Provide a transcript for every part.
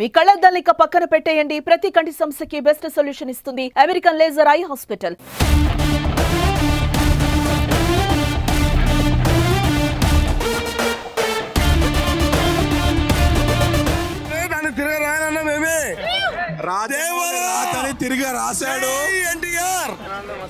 మీ కళ్ళద్దాలిక పక్కన పెట్టేయండి. ప్రతి కంటి సమస్యకి బెస్ట్ సొల్యూషన్ ఇస్తుంది అమెరికన్ లేజర్ ఐ హాస్పిటల్ తిరగ తిరిగి రాశాడు. ఎన్టీఆర్?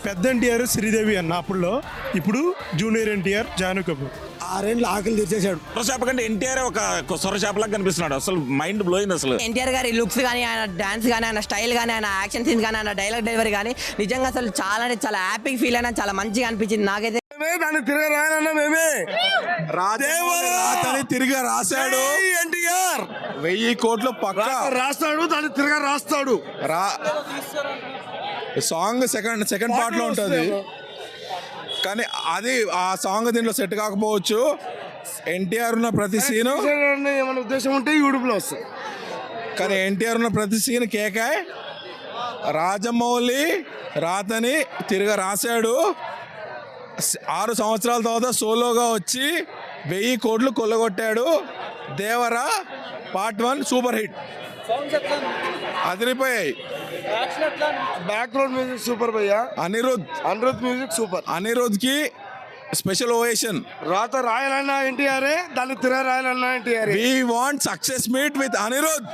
పెద్ద ఎన్టీఆర్ శ్రీదేవి అన్న అప్పుడులో. ఇప్పుడు జూనియర్ ఎన్టీఆర్ జాను కపూర్ ఆరేండ్లు ఆకలి తెచ్చేశాడు సొరచేప కంటే ఎన్టీఆర్ ఒక సొరచేపలాగా కనిపిస్తున్నాడు. అసలు మైండ్ బ్లోయింగ్ అసలు. ఎన్టీఆర్ గారి లుక్స్ కానీ ఆయన డాన్స్ కానీ ఆయన స్టైల్ కానీ ఆయన యాక్షన్ సీన్స్ కానీ ఆయన డైలాగ్ డెలివరీ కానీ నిజంగా అసలు చాలా అంటే చాలా హ్యాపీ ఫీల్ అయినా చాలా మంచిగా అనిపించింది నాకైతే. దాన్ని తిరగ రాయనన్నా మేమే రాతని తిరిగి రాశాడు. ఎన్టీఆర్. వెయ్యి కోట్లు పక్క. రాస్తాడు దాన్ని తిరగ రాస్తాడు. రా. సాంగ్ సెకండ్ సెకండ్ పార్ట్లో ఉంటుంది. కానీ అది ఆ సాంగ్ దీంట్లో సెట్ కాకపోవచ్చు. ఎన్టీఆర్ ఉన్న ప్రతి సీను ఏమైనా ఉద్దేశం ఉంటే యూట్యూబ్లో వస్తుంది కానీ ఎన్టీఆర్ ఉన్న ప్రతి సీన్ కేకాయ్ రాజమౌళి రాతని తిరిగి రాశాడు. ఆరు సంవత్సరాల తర్వాత సోలోగా వచ్చి వెయ్యి కోట్లు కొల్లగొట్టాడు. Devara part one super hit. అదిరిపోయాయి. Background music super భయ్యా. Anirudh. Anirudh music super. అనిరుద్కి special ovation. రాత రాయాలన్నా ఎన్టీఆర్ దాన్ని తిరగ రాయాలన్నా NTR. We want success meet with Anirudh.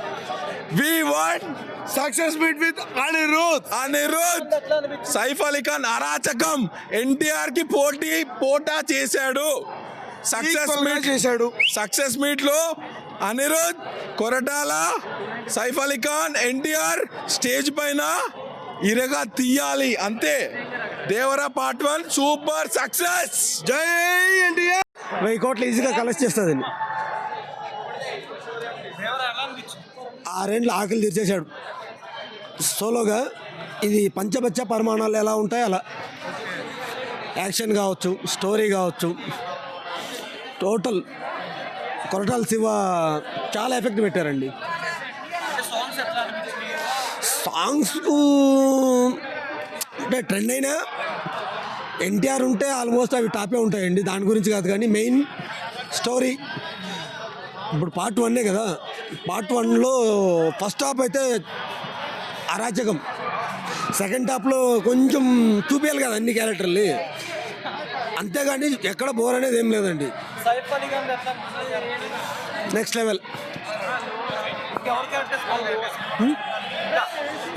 We want success meet with Anirudh. Anirudh. Saif Ali Khan అరాచకం. ఎన్టీఆర్కి పోటీ పోటా చేశాడు. సక్సెస్ మీట్ చేశాడు. సక్సెస్ మీట్లో అనిరుద్ కొరటాల సైఫ్ అలీ ఖాన్ ఎన్టీఆర్ స్టేజ్ పైన ఇరగా తీయాలి. అంతే. Devara part one super success! జై ఎన్టీఆర్! వెయ్యి కోట్లు ఈజీగా కలెక్ట్ చేస్తుంది. రెండు ఆకలి తీర్చేశాడు. సోలోగా ఇది పంచబచ్చ పరిమాణాలు ఎలా ఉంటాయి అలా. యాక్షన్ కావచ్చు స్టోరీ కావచ్చు. టోటల్ కొరటాల శివ చాలా ఎఫెక్ట్ పెట్టారండి. సాంగ్స్ అంటే ట్రెండ్ అయినా ఎన్టీఆర్ ఉంటే ఆల్మోస్ట్ అవి టాపే ఉంటాయండి. దాని గురించి కాదు కానీ మెయిన్ స్టోరీ ఇప్పుడు పార్ట్ వన్నే కదా. పార్ట్ వన్లో ఫస్ట్ హాఫ్ అయితే అరాచకం. సెకండ్ హాఫ్లో కొంచెం చూపించాలి కదా అన్ని క్యారెక్టర్లు అంతేగాని ఎక్కడ బోర్ అనేది ఏం లేదండి. నెక్స్ట్ లెవెల్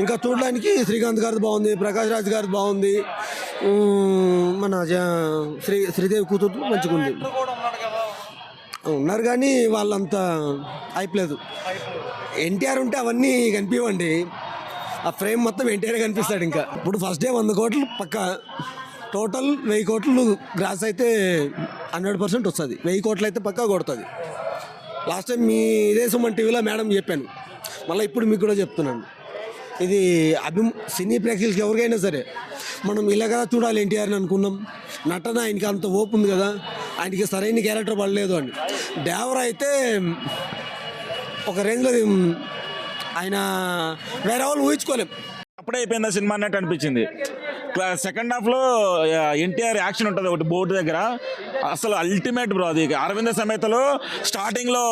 ఇంకా చూడడానికి శ్రీకాంత్ గారిది బాగుంది ప్రకాష్ రాజ్ గారిది బాగుంది. మన శ్రీ శ్రీదేవి కూతురు మంచిగా ఉంది ఉన్నారు కానీ వాళ్ళంత అయిపోలేదు ఎన్టీఆర్ ఉంటే అవన్నీ కనిపించండి ఆ ఫ్రేమ్ మొత్తం ఎన్టీఆర్ కనిపిస్తాడు ఇంకా. ఇప్పుడు ఫస్ట్ డే వంద కోట్లు పక్క. టోటల్ వెయ్యి కోట్లు గ్రాస్ అయితే హండ్రెడ్ పర్సెంట్ వస్తుంది. వెయ్యి కోట్లు అయితే పక్కా కొడుతుంది. లాస్ట్ టైం మీ ఇదే సుమన్ టీవీలో మేడం చెప్పాను. మళ్ళీ ఇప్పుడు మీకు కూడా చెప్తున్నాను. ఇది అభి సినీ ప్రేక్షకులకి ఎవరికైనా సరే మనం ఇలా కదా చూడాలి ఎన్టీఆర్ని అనుకున్నాం. నటన ఆయనకి అంత ఓపు ఉంది కదా ఆయనకి సరైన క్యారెక్టర్ పడలేదు అని. దేవర అయితే ఒక రేంజ్లో ఆయన వేరే వాళ్ళు ఊహించుకోలేం. అప్పుడే అయిపోయిందా సినిమా అన్నట్టు అనిపించింది. సెకండ్ హాఫ్లో ఎన్టీఆర్ యాక్షన్ ఉంటుంది ఒకటి బోర్డు దగ్గర. అసలు అల్టిమేట్ బ్రో అది. అరవింద సమేతలో స్టార్టింగ్లో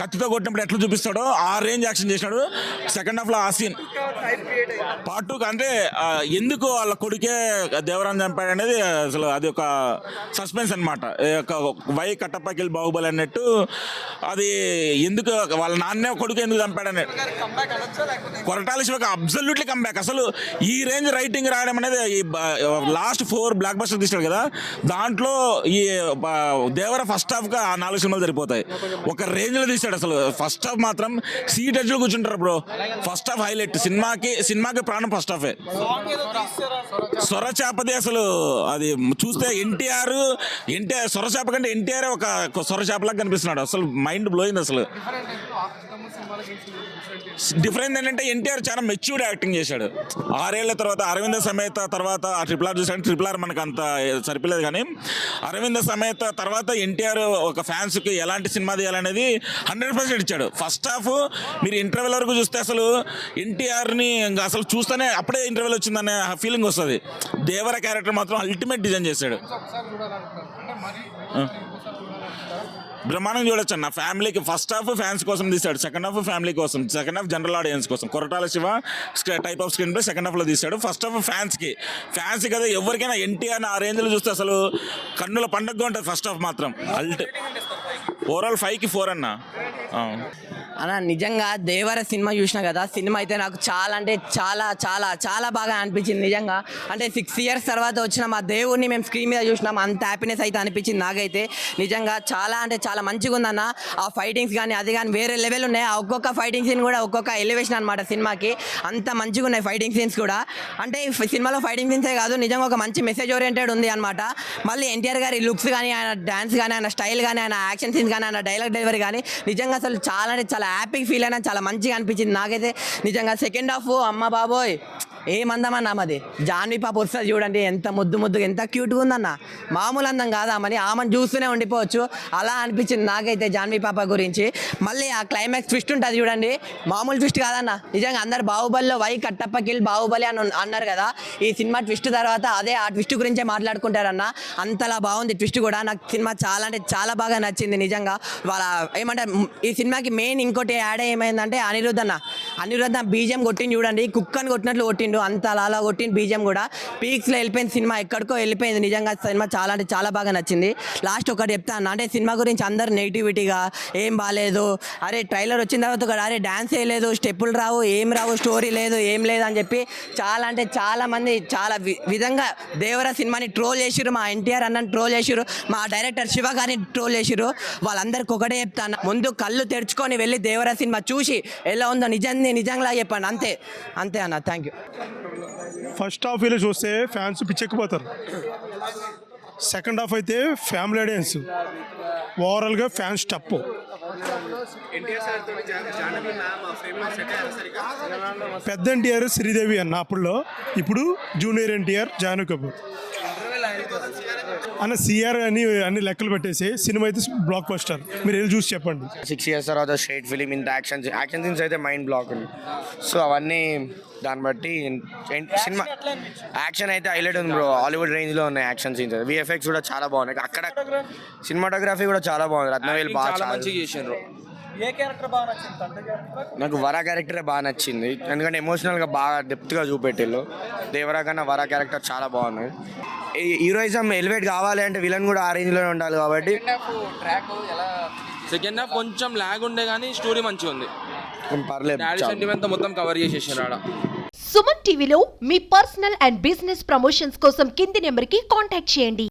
కత్తితో కొట్టినప్పుడు ఎట్లా చూపిస్తాడో ఆ రేంజ్ యాక్షన్ చేసినాడు. సెకండ్ హాఫ్లో ఆ సీన్ పార్ట్ టూ అంటే ఎందుకు వాళ్ళ కొడుకే దేవరాన్ చంపాడు అనేది అసలు అది ఒక సస్పెన్స్ అనమాట వై కట్టప్పకెళ్ళి బాహుబలి అన్నట్టు అది ఎందుకు వాళ్ళ నాన్నే కొడుకు ఎందుకు చంపాడని. కొరటాల శివకి అబ్జల్యూట్లీ కంబ్యాక్ అసలు ఈ రేంజ్ రైటింగ్ రాయడం అనేది ఈ లాస్ట్ ఫోర్ బ్లాక్ బస్టర్ తీసాడు కదా. దాంట్లో ఈ దేవర ఫస్ట్ హాఫ్గా ఆ నాలుగు సినిమాలు సరిపోతాయి ఒక రేంజ్లో తీసాడు అసలు. ఫస్ట్ హాఫ్ మాత్రం సీట్ ఎడ్జ్లో కూర్చుంటారు బ్రో ఫస్ట్ హాఫ్ హైలైట్ సినిమాకి సినిమాకి ప్రాణం ఫస్ట్ హాఫే సొర చేపది అసలు అది చూస్తే ఎన్టీఆర్ ఎన్టీఆర్ సొర చేప కంటే ఎన్టీఆర్ ఒక సొర చేపలాగా కనిపిస్తున్నాడు. అసలు మైండ్ బ్లోయింగ్ అసలు. డిఫరెన్స్ ఏంటంటే ఎన్టీఆర్ చాలా మెచ్యూర్డ్ యాక్టింగ్ చేశాడు. ఆరేళ్ళ తర్వాత అరవింద సమేత తర్వాత ఆ ట్రిపుల్ ఆర్ చూసాడు ట్రిపుల్ ఆర్ మనకు అంత సరిపోలేదు కానీ అరవింద సమేత తర్వాత ఎన్టీఆర్ ఒక ఫ్యాన్స్కి ఎలాంటి సినిమా తీయాలనేది హండ్రెడ్ పర్సెంట్ ఇచ్చాడు. ఫస్ట్ హాఫ్ మీరు ఇంటర్వెల్ వరకు చూస్తే అసలు ఎన్టీఆర్ని ఇంకా అసలు చూస్తేనే అప్పుడే ఇంటర్వెల్ వచ్చిందనే ఫీలింగ్ వస్తుంది. దేవర క్యారెక్టర్ మాత్రం అల్టిమేట్ డిజైన్ చేశాడు. బ్రహ్మాండం చూడొచ్చు అన్న. ఫ్యామిలీకి ఫస్ట్ హాఫ్ ఫ్యాన్స్ కోసం తీశాడు సెకండ్ హాఫ్ ఫ్యామిలీ కోసం సెకండ్ హాఫ్ జనరల్ ఆడియన్స్ కోసం. Koratala Siva type of screenplay second హాఫ్లో తీశాడు. ఫస్ట్ హాఫ్ ఫ్యాన్స్కి ఫ్యాన్స్ కదా ఎవరికైనా ఎన్టీఆర్ ఆ రేంజ్లో చూస్తే అసలు కన్నుల పండుగగా ఉంటుంది ఫస్ట్ హాఫ్ మాత్రం. అల్ట్ ఓవరాల్ ఫైవ్కి ఫోర్ అన్న. అన్న నిజంగా దేవర సినిమా చూసిన కదా సినిమా అయితే నాకు చాలా అంటే చాలా చాలా చాలా బాగా అనిపించింది నిజంగా. అంటే సిక్స్ ఇయర్స్ తర్వాత వచ్చిన మా దేవుడిని మేము స్క్రీన్ మీద చూసినాం అంత హ్యాపీనెస్ అయితే అనిపించింది నాకైతే. నిజంగా చాలా అంటే చాలా మంచిగా ఉందన్న. ఆ ఫైటింగ్స్ కానీ అది కానీ వేరే లెవెల్ ఉన్నాయి. ఆ ఒక్కొక్క ఫైటింగ్ సీన్ కూడా ఒక్కొక్క ఎలివేషన్ అనమాట సినిమాకి. అంత మంచిగా ఉన్నాయి ఫైటింగ్ సీన్స్ కూడా. అంటే సినిమాలో ఫైటింగ్ సీన్సే కాదు నిజంగా ఒక మంచి మెసేజ్ ఓరియంటెడ్ ఉంది అనమాట మళ్ళీ ఎన్టీఆర్ గారి లుక్స్ కానీ ఆయన డాన్స్ కానీ ఆయన స్టైల్ కానీ ఆయన యాక్షన్ సీన్స్ కానీ ఆయన డైలాగ్ డెలివరీ కానీ నిజంగా అసలు చాలా అంటే చాలా హ్యాపీ ఫీల్ అయినా చాలా మంచిగా అనిపించింది. నాకైతే నిజంగా సెకండ్ హాఫ్ అమ్మ బాబోయ్. ఏమందమన్న ఆమెది జాన్వి పాప వస్తుంది చూడండి ఎంత ముద్దు ముద్దుగా ఎంత క్యూట్గా ఉందన్న. మామూలు అందం కాదామని ఆమెను చూస్తూనే ఉండిపోవచ్చు. అలా అనిపించింది నాకైతే జాన్వి పాప గురించి. మళ్ళీ ఆ క్లైమాక్స్ ట్విస్ట్ ఉంటుంది చూడండి. మామూలు ట్విస్ట్ కాదన్న. నిజంగా అందరు బాహుబలిలో వై కట్టప్ప కిల్ బాహుబలి అని అన్నారు కదా. ఈ సినిమా ట్విస్ట్ తర్వాత అదే ఆ ట్విస్ట్ గురించే మాట్లాడుకుంటారన్న. అంతలా బాగుంది ట్విస్ట్ కూడా. నాకు సినిమా చాలా అంటే చాలా బాగా నచ్చింది నిజంగా. వాళ్ళ ఏమంటారు ఈ సినిమాకి మెయిన్ ఇంకోటి యాడ్ ఏమైందంటే అనిరుద్ధ్ అన్న అనిరుద్ధ్ బీజం కొట్టింది చూడండి. కుక్కని కొట్టినట్లు కొట్టిండు అంత అలా కొట్టిండు బీజం కూడా. పీక్స్లో వెళ్ళిపోయింది సినిమా ఎక్కడికో వెళ్ళిపోయింది. నిజంగా సినిమా చాలా అంటే చాలా బాగా నచ్చింది. లాస్ట్ ఒకటి చెప్తా అన్న అంటే సినిమా గురించి అందరు నెగిటివిటీగా ఏం బాగాలేదు అరే ట్రైలర్ వచ్చిన తర్వాత కూడా అరే డ్యాన్స్ వేయలేదు స్టెప్పులు రావు ఏం రావు స్టోరీ లేదు ఏం లేదు అని చెప్పి చాలా అంటే చాలా మంది చాలా వి- విధంగా దేవర సినిమాని ట్రోల్ చేసిరు మా ఎన్టీఆర్ అన్నని ట్రోల్ చేసిరు మా డైరెక్టర్ శివ గారిని ట్రోల్ చేసిరు వాళ్ళందరికీ ఒకటే చెప్తాను ముందు కళ్ళు తెరుచుకొని వెళ్ళి దేవర సినిమా చూసి ఎలా ఉందో నిజాన్ని నిజంగా చెప్పండి. అంతే అంతే అన్న థ్యాంక్ యూ ఫస్ట్ హాఫ్ ఇలా చూస్తే ఫ్యాన్స్ పిచ్చెక్కిపోతారు. సెకండ్ హాఫ్ అయితే ఫ్యామిలీ ఆడియన్స్. ఓవరాల్గా ఫ్యాన్స్ టప్ పెద్ద ఎన్టీఆర్ శ్రీదేవి అన్న అప్పుడులో. ఇప్పుడు జూనియర్ ఎన్టీఆర్ జాను కపూర్. అన్న సిఆర్ అని అన్ని లెక్కలు పెట్టేసి సినిమా అయితే బ్లాక్ బస్టర్ మీరు వెళ్ళి చూసి చెప్పండి. సిక్స్ ఇయర్స్ తర్వాత స్ట్రైట్ ఫిలిం ఇంత యాక్షన్ యాక్షన్ సీన్స్ అయితే మైండ్ బ్లాక్ ఉంది సో అవన్నీ దాన్ని బట్టి సినిమా యాక్షన్ అయితే హైలైట్ ఉంది బ్రో హాలీవుడ్ రేంజ్లో ఉన్నాయి యాక్షన్ సీన్స్ విఎఫ్ఎక్స్ కూడా చాలా బాగున్నాయి. అక్కడ సినిమాటోగ్రఫీ కూడా చాలా బాగుంది. రత్నవేల్ బాగా చేసిండ్రు నాకు వరా క్యారెక్టరే బాగా నచ్చింది. ఎందుకంటే ఎమోషనల్గా బాగా డెప్త్గా చూపెట్టిల్లు. దేవరా కన్నా వరా క్యారెక్టర్ చాలా బాగుంది. హీరోయిజం ఎలివేట్ కావాలి అంటే విలన్ కూడా ఆ రేంజ్లోనే ఉండాలి కాబట్టి. సెకండ్ హాఫ్ కొంచెం లాగ్ ఉండే కానీ స్టోరీ మంచిగా ఉంది. పర్లేదు. సెంటిమెంట్ మొత్తం కవర్ చేసేసారు ఆడ. సుమన్ టీవీలో మీ పర్సనల్ అండ్ బిజినెస్ ప్రమోషన్స్ కోసం కింది నెంబర్కి కాంటాక్ట్ చేయండి.